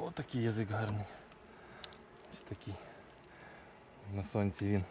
О, такий язик гарний. Ось такий. На сонці він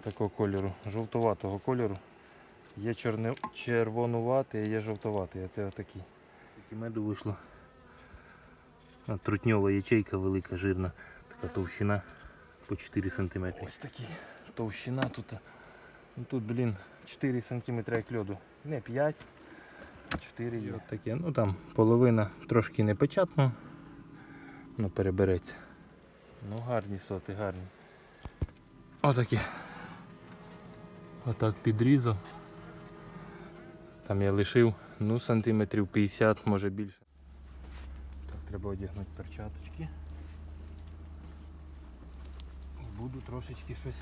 такого кольору, жовтуватого кольору. Є чорне, червонуватий, а є жовтуватий, а це отакий. Такі меду вийшло. Трутньова ячейка велика, жирна, така товщина по 4 см. Ось такий товщина тут. Ну, тут, блін, 4 см як льоду. Не 5, 4 є. Таке. Ну там половина трошки не печатно, ну перебереться. Ну гарні соти, гарні. Отакі. Отак підрізав. Там я лишив ну сантиметрів 50, може більше. Так, треба одягнути перчаточки. І буду трошечки щось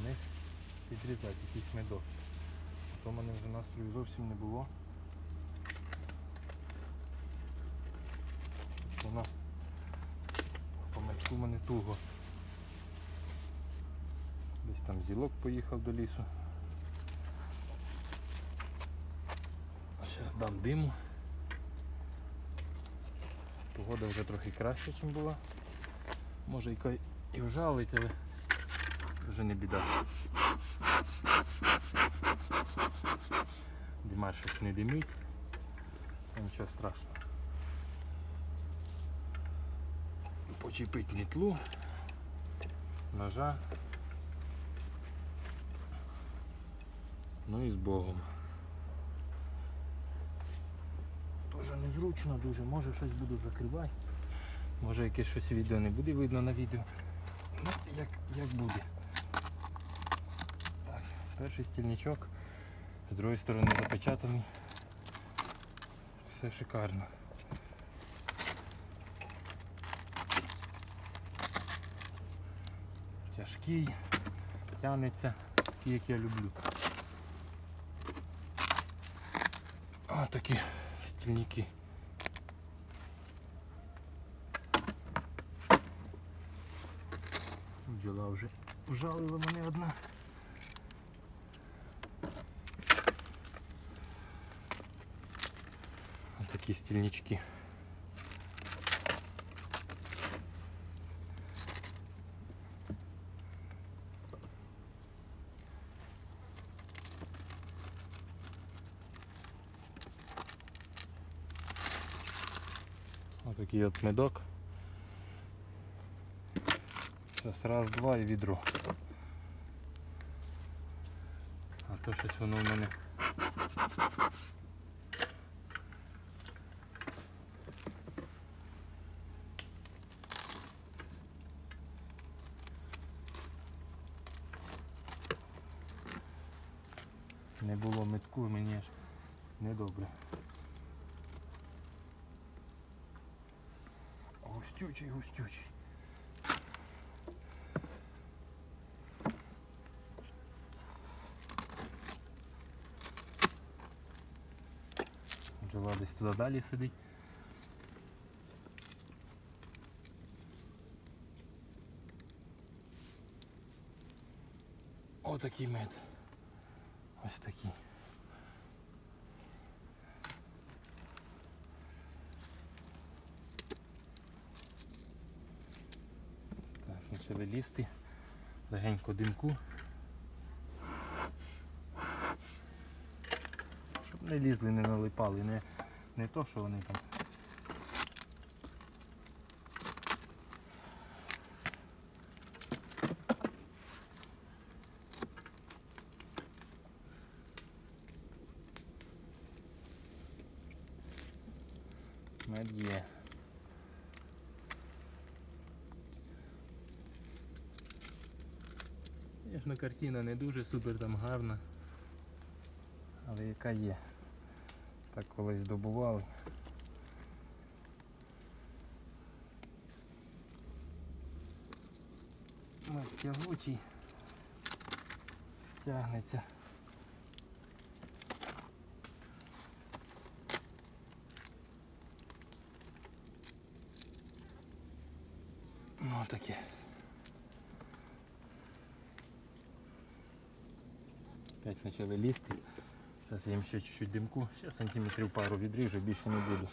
у них підрізати, якийсь медок. То в мене вже настрою зовсім не було. Вона по мачку в мене туго. Десь там зілок поїхав до лісу. Зараз дам диму. Погода вже трохи краще, ніж була. Може і вжалить, але вже не біда. Димар щось не димить. Нічого страшного. Почепить мітлу, ножа. Ну і з Богом. Тоже незручно дуже, може щось буду закривати. Може якесь щось відео не буде видно на відео. Ну, як, як буде. Так, перший стільничок. З другої сторони запечатаний. Все шикарно. Тяжкий, тягнеться, такий, як я люблю. А такі стільники. Бджола вже вжалила мене одна. Такі стільнички. Отакий от медок. Зараз раз, два і відро. А то щось воно в мене. Не було метку мені аж недобре. Густючий, густючий. Бджола десь туди далі сидить. Отакий мед. Ось такий. Так, почали лізти. Легенько димку. Щоб не лізли, не налипали, не, не то, що вони там. Мед є. Звісно, картина не дуже супер там гарна. Але яка є. Так колись здобували. Мед тягучий. Тягнеться. Ну таке. Опять почали лізти. Зараз їм ще чуть-чуть димку. Ще сантиметрів пару відріжу, більше не буду.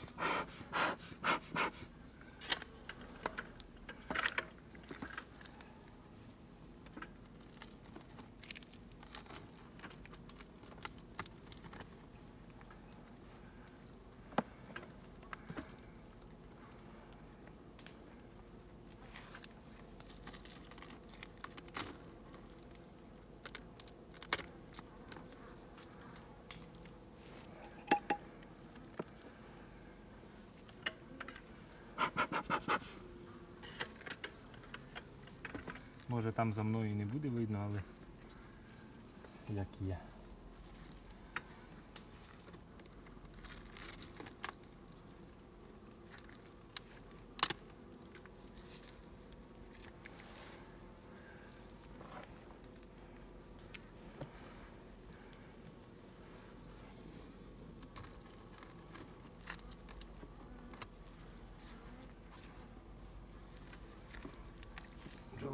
Може там за мною і не буде видно, але як є.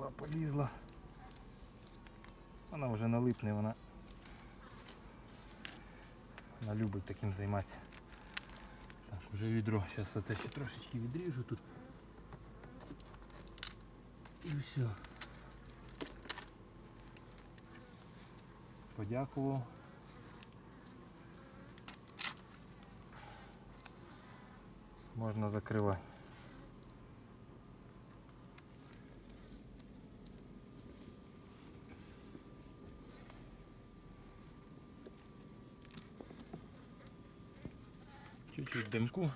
Бджола полізла. Вона вже налипне, вона, вона любить таким займатися. Так, вже відро. Зараз оце ще трошечки відріжу тут. І все. Подякував. Можна закривати. Чуть-чуть димку.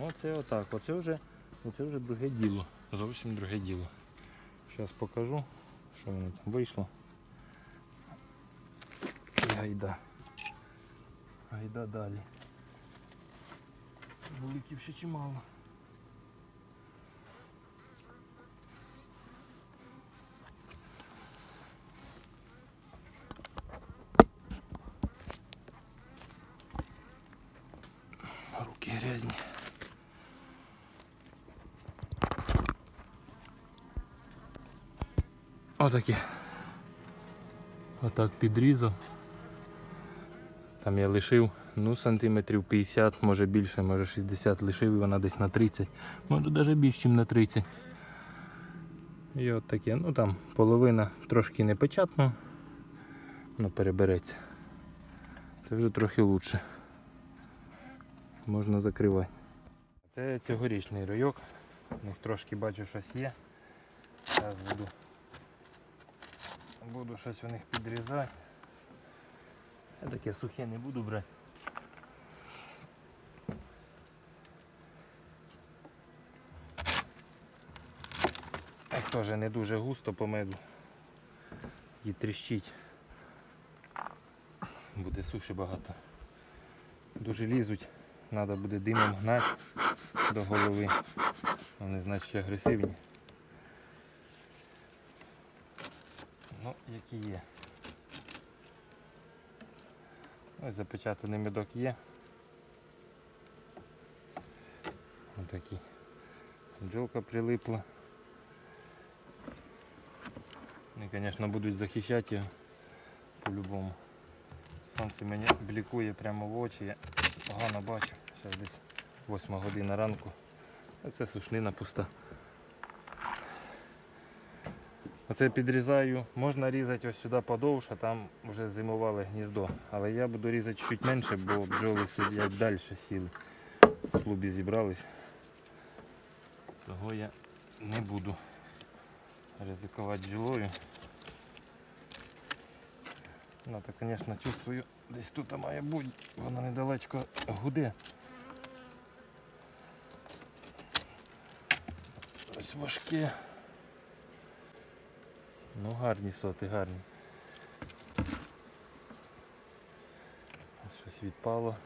Оце отак. Оце вже, оце вже друге діло. Зовсім друге діло. Зараз покажу, що воно там вийшло. І гайда. Гайда далі. Вуликів ще чимало. Отакі. Отак підрізав. Там я лишив ну сантиметрів 50, може більше, може 60 лишив і вона десь на 30. Може навіть більше, ніж на 30. І от таке, ну там половина трошки непечатно, воно перебереться. Це вже трохи краще можна закривати. Це цьогорічний райок. У них трошки бачу щось є. Зараз буду, буду щось у них підрізати. Я таке сухе не буду брати. Їх теж не дуже густо по меду. І тріщить. Буде суші багато. Дуже лізуть. Треба буде димом гнати до голови. Вони значить агресивні. Ну, які є. Ось запечатаний медок є. Отакий. Бджолка прилипла. Вони, звісно, будуть захищати його по-любому. Сонце мені блікує прямо в очі, я погано бачу. Зараз десь 8 година ранку. Це сушнина пуста. Оце підрізаю. Можна різати ось сюди подовше, там вже зимували гніздо. Але я буду різати чуть менше, бо бджоли сидять далі сіли. В клубі зібрались. Того я не буду ризикувати бджолою. Ну, то, звісно, чувствую, десь тут має бути, воно недалечко гуде. Ось важке. Ну гарні соти, гарні. Ось Щось відпало.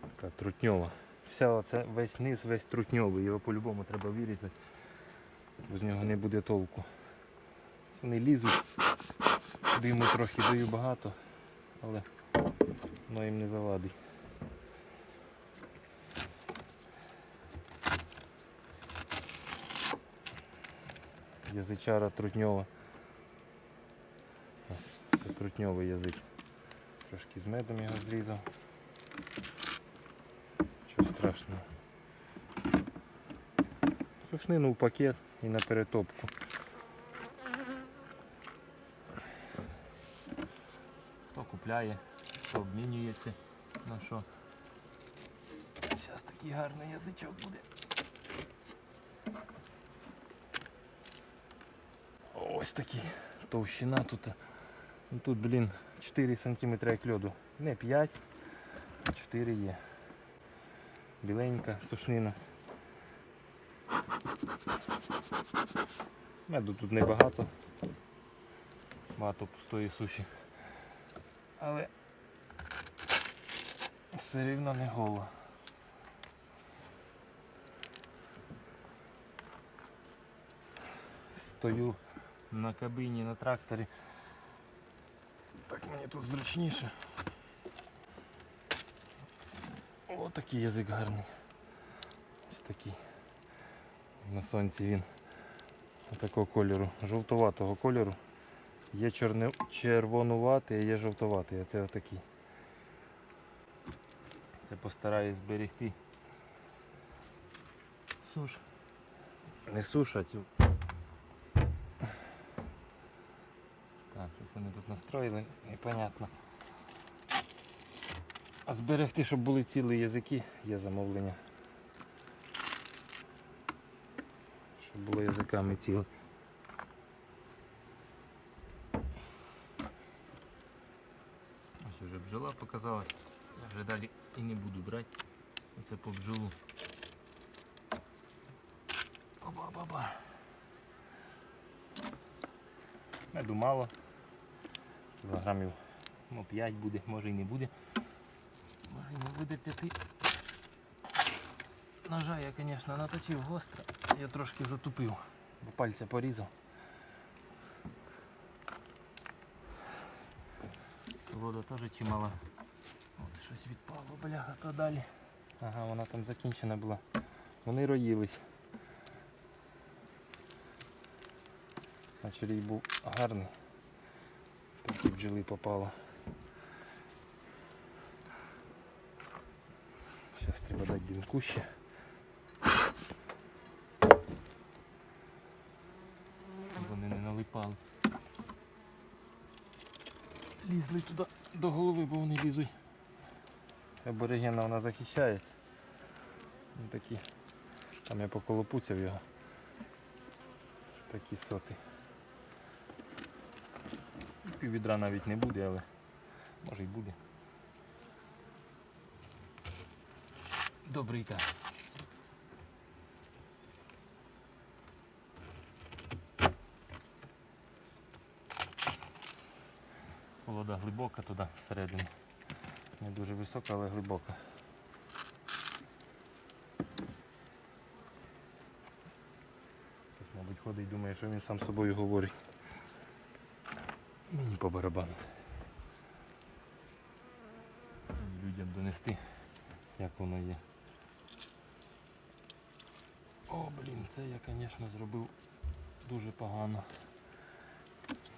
Така трутньова. Вся оце весь низ, весь трутньовий, його по-любому треба вирізати, бо з нього не буде толку. Вони лізуть, диму трохи даю багато, але воно їм не завадить. Язичара трутньова. Ось, це трутньовий язик. Трошки з медом його зрізав. Чого страшного. Сушнину в пакет і на перетопку. Хто купляє, хто обмінюється на що. Зараз такий гарний язичок буде. Ось такий товщина тут. Ну, Тут, блін, 4 см як льоду. Не 5, а 4 є. біленька сушнина. Меду тут небагато. Багато пустої суші. Але все рівно не голо. Стою на кабіні на тракторі. Так мені тут зручніше. О, такий язик гарний. Ось такий. На сонці він такого кольору, жовтуватого кольору. Є чорне, червонуватий, а є жовтуватий, а це отакий. Це постараюсь зберегти. Суш. Не суш, а цю. Щось вони тут настроїли, непонятно. А зберегти, щоб були цілі язики, є замовлення. Щоб було язиками цілі. Ось вже бджола показалась. Я вже далі і не буду брати. Оце по бджолу. Оба-ба-ба. Меду мало. Кілограмів ну, 5 буде, може і не буде. Може і не буде 5. Ножа я, звісно, наточив гостро. Я трошки затупив, бо пальця порізав. Вода теж чимала. От щось відпало, бляха, то далі. Ага, вона там закінчена була. Вони роїлись. Значить був гарний. Бджоли попало. Зараз треба дати димку ще. Вони не налипали. Лізли туди до голови, бо вони лізуть. Аборигена вона захищається. Такі. Там я поколопуцяв його. Такі соти. Відра навіть не буде, але може й буде. Добрий так. Вода глибока туди всередину. Не дуже висока, але глибока. Тут, мабуть, ходить, думає, що він сам з собою говорить. Мені по барабану. Людям донести, як воно є. О, блін, це я, звісно, зробив дуже погано.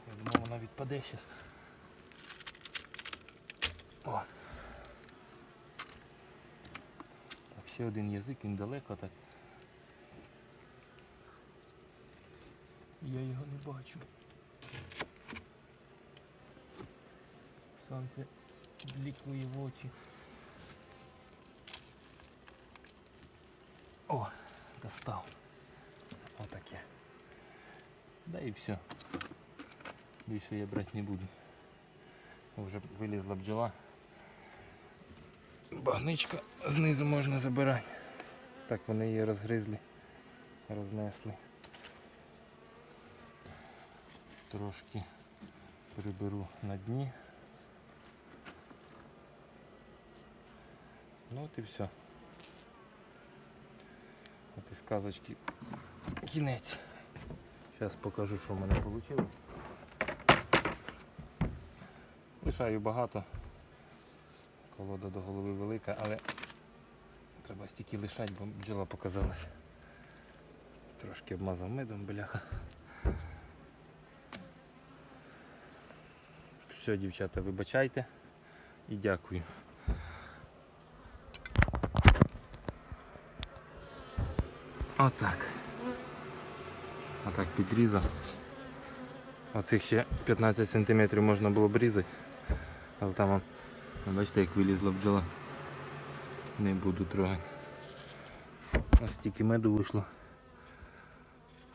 Я думав, вона відпаде зараз. О. Так, ще один язик, він далеко так. Я його не бачу. Сонце блікує в очі. О, достав. Отаке. Да і все. Більше я брати не буду. Вже вилізла бджола. Багничка знизу можна забирати. Так вони її розгризли, рознесли. Трошки приберу на дні. Ну от і все. От і сказочки кінець. Зараз покажу, що в мене вийшло. Лишаю багато. Колода до голови велика, але треба стільки лишати, бо бджола показалась. Трошки обмазав медом, бляха. Все, дівчата, вибачайте і дякую. Отак. Отак підрізав. Оцих ще 15 см можна було б різати. Але там он, ну, бачите, як вилізла бджола. Не буду трогати. Ось стільки меду вийшло.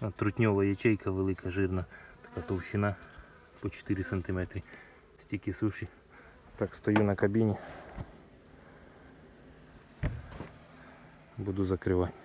А Трутньова ячейка велика, жирна, така товщина по 4 см. Стільки суші. Так стою на кабіні. буду закривати.